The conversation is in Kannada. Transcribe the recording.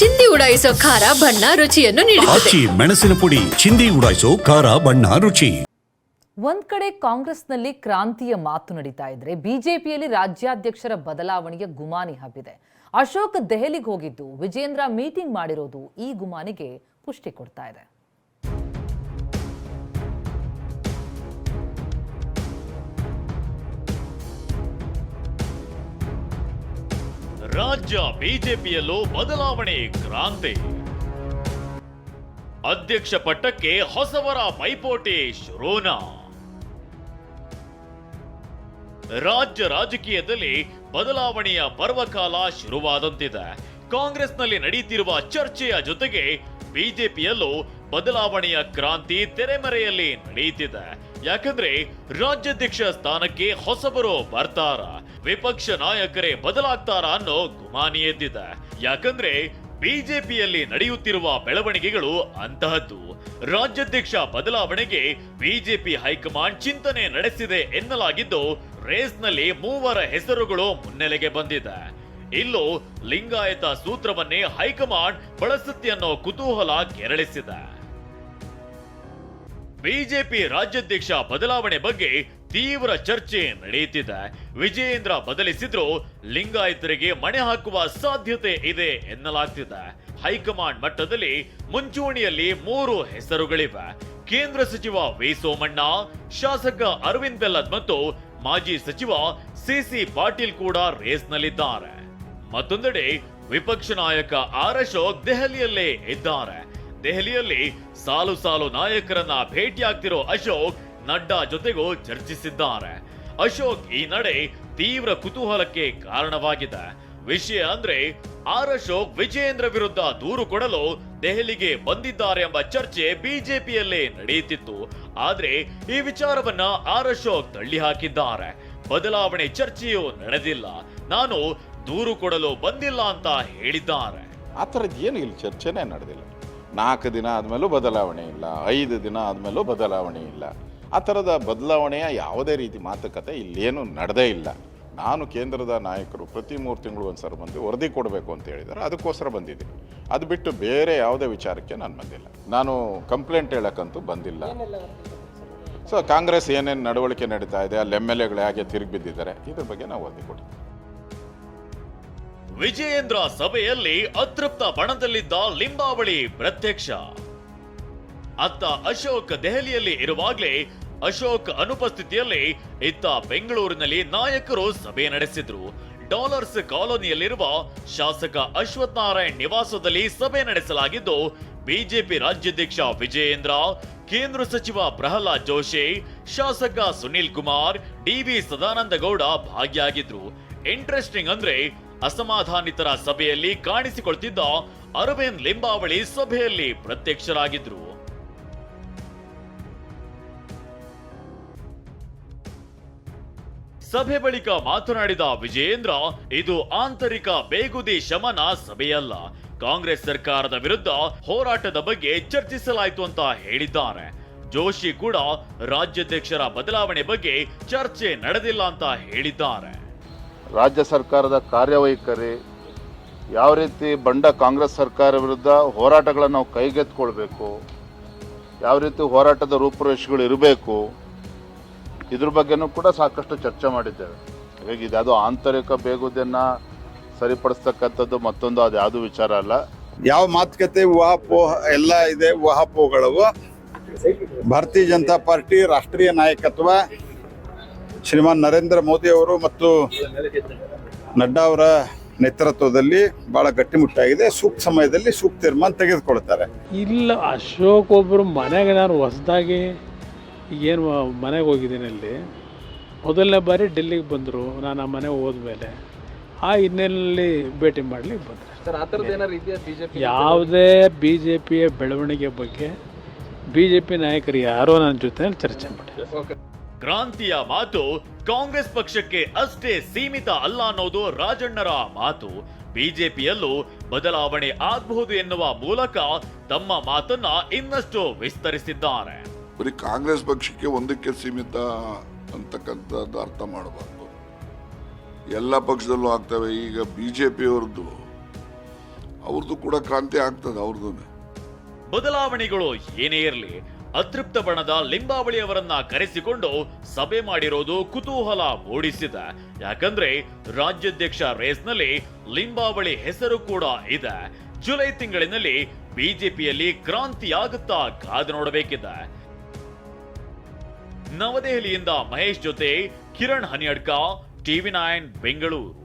ಚಿಂದಿ ಉಡಾಯಿಸೋ ಖಾರ ಬಣ್ಣ ರುಚಿಯನ್ನು ನೀಡುತ್ತದೆ. ಆಚಿ ಮೆಣಸಿನ ಪುಡಿ ಚಿಂದಿ ಉಡಾಯಿಸೋ ಖಾರ ಬಣ್ಣ ರುಚಿ. ಒಂದ್ ಕಡೆ ಕಾಂಗ್ರೆಸ್ನಲ್ಲಿ ಕ್ರಾಂತಿಯ ಮಾತು ನಡೀತಾ ಇದ್ರೆ ಬಿಜೆಪಿಯಲ್ಲಿ ರಾಜ್ಯಾಧ್ಯಕ್ಷರ ಬದಲಾವಣೆಯ ಗುಮಾನಿ ಹಬ್ಬಿದೆ. ಅಶೋಕ್ ದೆಹಲಿಗೆ ಹೋಗಿದ್ದು ವಿಜೇಂದ್ರ ಮೀಟಿಂಗ್ ಮಾಡಿರೋದು ಈ ಗುಮಾನಿಗೆ ಪುಷ್ಟಿ ಕೊಡ್ತಾ ಇದೆ. ರಾಜ್ಯ ಬಿಜೆಪಿಯಲ್ಲೂ ಬದಲಾವಣೆ ಕ್ರಾಂತಿ. ಅಧ್ಯಕ್ಷ ಪಟ್ಟಕ್ಕೆ ಹೊಸವರ ಪೈಪೋಟಿ ಶುರೂನ ರಾಜ್ಯ ರಾಜಕೀಯದಲ್ಲಿ ಬದಲಾವಣೆಯ ಪರ್ವಕಾಲ ಶುರುವಾದಂತಿದೆ. ಕಾಂಗ್ರೆಸ್ನಲ್ಲಿ ನಡೆಯುತ್ತಿರುವ ಚರ್ಚೆಯ ಜೊತೆಗೆ ಬಿಜೆಪಿಯಲ್ಲೂ ಬದಲಾವಣೆಯ ಕ್ರಾಂತಿ ತೆರೆಮರೆಯಲ್ಲಿ ನಡೆಯುತ್ತಿದೆ ಯಾಕಂದ್ರೆ ರಾಜ್ಯಾಧ್ಯಕ್ಷ ಸ್ಥಾನಕ್ಕೆ ಹೊಸಬರು ಬರ್ತಾರ, ವಿಪಕ್ಷ ನಾಯಕರೇ ಬದಲಾಗ್ತಾರ ಅನ್ನೋ ಗುಮಾನಿ ಎದ್ದಿದೆ. ಯಾಕಂದ್ರೆ ಬಿಜೆಪಿಯಲ್ಲಿ ನಡೆಯುತ್ತಿರುವ ಬೆಳವಣಿಗೆಗಳು ಅಂತಹದ್ದು. ರಾಜ್ಯಾಧ್ಯಕ್ಷ ಬದಲಾವಣೆಗೆ ಬಿಜೆಪಿ ಹೈಕಮಾಂಡ್ ಚಿಂತನೆ ನಡೆಸಿದೆ ಎನ್ನಲಾಗಿದ್ದು, ರೇಸ್ನಲ್ಲಿ ಮೂವರ ಹೆಸರುಗಳು ಮುನ್ನೆಲೆಗೆ ಬಂದಿದೆ. ಇಲ್ಲೂ ಲಿಂಗಾಯತ ಸೂತ್ರವನ್ನೇ ಹೈಕಮಾಂಡ್ ಬಳಸುತ್ತೆ ಅನ್ನೋ ಕುತೂಹಲ ಕೆರಳಿಸಿದೆ. ಬಿಜೆಪಿ ರಾಜ್ಯಾಧ್ಯಕ್ಷ ಬದಲಾವಣೆ ಬಗ್ಗೆ ತೀವ್ರ ಚರ್ಚೆ ನಡೆಯುತ್ತಿದೆ. ವಿಜಯೇಂದ್ರ ಬದಲಿಸಿದ್ರು ಲಿಂಗಾಯತರಿಗೆ ಮಣೆ ಹಾಕುವ ಸಾಧ್ಯತೆ ಇದೆ ಎನ್ನಲಾಗ್ತಿದೆ. ಹೈಕಮಾಂಡ್ ಮಟ್ಟದಲ್ಲಿ ಮುಂಚೂಣಿಯಲ್ಲಿ ಮೂರು ಹೆಸರುಗಳಿವೆ. ಕೇಂದ್ರ ಸಚಿವ ವಿ ಸೋಮಣ್ಣ, ಶಾಸಕ ಅರವಿಂದ್ ಬೆಲ್ಲದ್ ಮತ್ತು ಮಾಜಿ ಸಚಿವ ಸಿಸಿ ಪಾಟೀಲ್ ಕೂಡ ರೇಸ್ನಲ್ಲಿದ್ದಾರೆ. ಮತ್ತೊಂದೆಡೆ ವಿಪಕ್ಷ ನಾಯಕ ಆರ್ ಅಶೋಕ್ ದೆಹಲಿಯಲ್ಲೇ ಇದ್ದಾರೆ. ದೆಹಲಿಯಲ್ಲಿ ಸಾಲು ಸಾಲು ನಾಯಕರನ್ನ ಭೇಟಿಯಾಗ್ತಿರೋ ಅಶೋಕ್ ನಡ್ಡಾ ಜೊತೆಗೂ ಚರ್ಚಿಸಿದ್ದಾರೆ. ಅಶೋಕ್ ಈ ನಡೆ ತೀವ್ರ ಕುತೂಹಲಕ್ಕೆ ಕಾರಣವಾಗಿದೆ. ವಿಷಯ ಅಂದ್ರೆ ಆರ್ ಅಶೋಕ್ ವಿಜಯೇಂದ್ರ ವಿರುದ್ಧ ದೂರು ಕೊಡಲು ದೆಹಲಿಗೆ ಬಂದಿದ್ದಾರೆ ಎಂಬ ಚರ್ಚೆ ಬಿಜೆಪಿಯಲ್ಲೇ ನಡೆಯುತ್ತಿತ್ತು. ಆದ್ರೆ ಈ ವಿಚಾರವನ್ನ ಆರ್ ಅಶೋಕ್ ತಳ್ಳಿ ಹಾಕಿದ್ದಾರೆ. ಬದಲಾವಣೆ ಚರ್ಚೆಯೂ ನಡೆದಿಲ್ಲ. ನಾನು ದೂರು ಕೊಡಲು ಬಂದಿಲ್ಲ ಅಂತ ಹೇಳಿದ್ದಾರೆ. ಆ ಥರದ್ದು ಏನು ಇಲ್ಲಿ ಚರ್ಚೆನೇ ನಡೆದಿಲ್ಲ. ನಾಲ್ಕು ದಿನ ಆದಮೇಲೂ ಬದಲಾವಣೆ ಇಲ್ಲ, ಐದು ದಿನ ಆದಮೇಲೂ ಬದಲಾವಣೆ ಇಲ್ಲ. ಆ ಥರದ ಬದಲಾವಣೆಯ ಯಾವುದೇ ರೀತಿ ಮಾತುಕತೆ ಇಲ್ಲೇನು ನಡೆದೇ ಇಲ್ಲ. ನಾನು ಕೇಂದ್ರದ ನಾಯಕರು ಪ್ರತಿ ಮೂರು ತಿಂಗಳು ಒಂದು ಸಲ ಬಂದು ವರದಿ ಕೊಡಬೇಕು ಅಂತ ಹೇಳಿದ್ದಾರೆ. ಅದಕ್ಕೋಸ್ಕರ ಬಂದಿದ್ದೀನಿ. ಅದು ಬಿಟ್ಟು ಬೇರೆ ಯಾವುದೇ ವಿಚಾರಕ್ಕೆ ನಾನು ಬಂದಿಲ್ಲ. ನಾನು ಕಂಪ್ಲೇಂಟ್ ಹೇಳೋಕ್ಕಂತೂ ಬಂದಿಲ್ಲ. ಸೊ ಕಾಂಗ್ರೆಸ್ ಏನೇನು ನಡವಳಿಕೆ ನಡೀತಾ ಇದೆ, ಅಲ್ಲಿ ಎಂ ಎಲ್ ಎಗಳು ಹೇಗೆ ತಿರುಗಿ ಬಿದ್ದಿದ್ದಾರೆ, ಇದ್ರ ಬಗ್ಗೆ ನಾವು ವರದಿ ಕೊಡ್ತೀವಿ. ವಿಜಯೇಂದ್ರ ಸಭೆಯಲ್ಲಿ ಅತೃಪ್ತ ಬಣದಲ್ಲಿದ್ದ ಲಿಂಬಾವಳಿ ಪ್ರತ್ಯಕ್ಷ. ಅತ್ತ ಅಶೋಕ್ ದೆಹಲಿಯಲ್ಲಿ ಇರುವಾಗಲೇ ಅಶೋಕ್ ಅನುಪಸ್ಥಿತಿಯಲ್ಲಿ ಇತ್ತ ಬೆಂಗಳೂರಿನಲ್ಲಿ ನಾಯಕರು ಸಭೆ ನಡೆಸಿದ್ರು. ಡಾಲರ್ಸ್ ಕಾಲೋನಿಯಲ್ಲಿರುವ ಶಾಸಕ ಅಶ್ವಥ್ ನಾರಾಯಣ್ ನಿವಾಸದಲ್ಲಿ ಸಭೆ ನಡೆಸಲಾಗಿದ್ದು, ಬಿಜೆಪಿ ರಾಜ್ಯಾಧ್ಯಕ್ಷ ವಿಜಯೇಂದ್ರ, ಕೇಂದ್ರ ಸಚಿವ ಪ್ರಹ್ಲಾದ್ ಜೋಶಿ, ಶಾಸಕ ಸುನಿಲ್ ಕುಮಾರ್ ಡಿವಿ ಸದಾನಂದ ಗೌಡ ಭಾಗಿಯಾಗಿದ್ರು. ಇಂಟ್ರೆಸ್ಟಿಂಗ್ ಅಂದ್ರೆ ಅಸಮಾಧಾನಿತರ ಸಭೆಯಲ್ಲಿ ಕಾಣಿಸಿಕೊಳ್ತಿದ್ದ ಅರವಿಂದ್ ಲಿಂಬಾವಳಿ ಸಭೆಯಲ್ಲಿ ಪ್ರತ್ಯಕ್ಷರಾಗಿದ್ರು. ಸಭೆ ಬಳಿಕ ಮಾತನಾಡಿದ ವಿಜಯೇಂದ್ರ, ಇದು ಆಂತರಿಕ ಬೇಗುದಿ ಶಮನ ಸಭೆಯಲ್ಲ. ಕಾಂಗ್ರೆಸ್ ಸರ್ಕಾರದ ವಿರುದ್ಧ ಹೋರಾಟದ ಬಗ್ಗೆ ಚರ್ಚಿಸಲಾಯಿತು ಅಂತ ಹೇಳಿದ್ದಾರೆ. ಜೋಶಿ ಕೂಡ ರಾಜ್ಯಾಧ್ಯಕ್ಷರ ಬದಲಾವಣೆ ಬಗ್ಗೆ ಚರ್ಚೆ ನಡೆದಿಲ್ಲ ಅಂತ ಹೇಳಿದ್ದಾರೆ. ರಾಜ್ಯ ಸರ್ಕಾರದ ಕಾರ್ಯವೈಖರಿ, ಯಾವ ರೀತಿ ಬಂಡ ಕಾಂಗ್ರೆಸ್ ಸರ್ಕಾರ ವಿರುದ್ಧ ಹೋರಾಟಗಳನ್ನು ನಾವು ಕೈಗೆತ್ಕೊಳ್ಬೇಕು ಯಾವ ರೀತಿ ಹೋರಾಟದ ರೂಪುರೇಷೆಗಳು ಇರಬೇಕು, ಇದ್ರ ಬಗ್ಗೆನೂ ಕೂಡ ಸಾಕಷ್ಟು ಚರ್ಚೆ ಮಾಡಿದ್ದೇವೆ. ಹಾಗಾಗಿ ಇದ್ಯಾವುದೋ ಆಂತರಿಕ ಬೇಗುದನ್ನು ಸರಿಪಡಿಸ್ತಕ್ಕಂಥದ್ದು ಮತ್ತೊಂದು ಅದು ಯಾವುದು ವಿಚಾರ ಅಲ್ಲ. ಯಾವ ಮಾತುಕತೆ ಊಹಾಪೋಹ ಎಲ್ಲ ಇದೆ ಊಹಾಪೋಹಗಳವು ಭಾರತೀಯ ಜನತಾ ಪಾರ್ಟಿ ರಾಷ್ಟ್ರೀಯ ನಾಯಕತ್ವ ಶ್ರೀಮಾನ್ ನರೇಂದ್ರ ಮೋದಿ ಅವರು ಮತ್ತು ನಡ್ಡಾ ಅವರ ನೇತೃತ್ವದಲ್ಲಿ ಬಹಳ ಗಟ್ಟಿಮುಟ್ಟಾಗಿದೆ. ಸೂಕ್ತ ಸಮಯದಲ್ಲಿ ಸೂಕ್ತ ತೀರ್ಮಾನ ತೆಗೆದುಕೊಳ್ತಾರೆ. ಇಲ್ಲ ಅಶೋಕ್ ಒಬ್ಬರು ಮನೆಗೆ ನಾನು ಹೊಸದಾಗಿ ಏನು ಮನೆಗೆ ಹೋಗಿದ್ದೀನಿ ಅಲ್ಲಿ. ಮೊದಲನೇ ಬಾರಿ ಡೆಲ್ಲಿಗೆ ಬಂದರು ನಾನು ಆ ಮನೆಗೆ ಹೋದ್ಮೇಲೆ. ಆ ಹಿನ್ನೆಲೆಯಲ್ಲಿ ಭೇಟಿ ಮಾಡಲಿಕ್ಕೆ ಬಂದರೆ ಯಾವುದೇ ಬಿ ಜೆ ಪಿಯ ಬೆಳವಣಿಗೆ ಬಗ್ಗೆ ಬಿ ಜೆ ಪಿ ನಾಯಕರು ಯಾರೋ ನನ್ನ ಜೊತೆ ಚರ್ಚೆ ಮಾಡಿ ಕ್ರಾಂತಿಯ ಮಾತು ಕಾಂಗ್ರೆಸ್ ಪಕ್ಷಕ್ಕೆ ಅಷ್ಟೇ ಸೀಮಿತ ಅಲ್ಲ ಅನ್ನೋದು ರಾಜಣ್ಣರ ಮಾತು. ಬಿಜೆಪಿಯಲ್ಲೂ ಬದಲಾವಣೆ ಆಗಬಹುದು ಎನ್ನುವ ಮೂಲಕ ತಮ್ಮ ಮಾತನ್ನ ಇನ್ನಷ್ಟು ವಿಸ್ತರಿಸಿದ್ದಾರೆ. ಬರೀ ಕಾಂಗ್ರೆಸ್ ಪಕ್ಷಕ್ಕೆ ಒಂದಕ್ಕೆ ಸೀಮಿತ ಅಂತಕ್ಕಂಥದ್ದು ಅರ್ಥ ಮಾಡಬಾರ್ದು. ಎಲ್ಲ ಪಕ್ಷದಲ್ಲೂ ಆಗ್ತವೆ. ಈಗ ಬಿ ಜೆ ಪಿಯವ್ರದ್ದು ಅವ್ರದ್ದು ಕೂಡ ಕ್ರಾಂತಿ ಆಗ್ತದೆ ಅವ್ರದ್ದು ಬದಲಾವಣೆಗಳು ಏನೇ ಇರಲಿ ಅತೃಪ್ತ ಬಣದ ಲಿಂಬಾವಳಿ ಅವರನ್ನ ಕರೆಸಿಕೊಂಡು ಸಭೆ ಮಾಡಿರೋದು ಕುತೂಹಲ ಮೂಡಿಸಿದೆ. ಯಾಕಂದ್ರೆ ರಾಜ್ಯಾಧ್ಯಕ್ಷ ರೇಸ್ನಲ್ಲಿ ಲಿಂಬಾವಳಿ ಹೆಸರು ಕೂಡ ಇದೆ. ಜುಲೈ ತಿಂಗಳಿನಲ್ಲಿ ಬಿಜೆಪಿಯಲ್ಲಿ ಕ್ರಾಂತಿಯಾಗುತ್ತಾ ಕಾದು ನೋಡಬೇಕಿದೆ. ನವದೆಹಲಿಯಿಂದ ಮಹೇಶ್ ಜೊತೆ ಕಿರಣ್ ಹನಿಯಡ್ಕ, ಟಿವಿ ನೈನ್, ಬೆಂಗಳೂರು.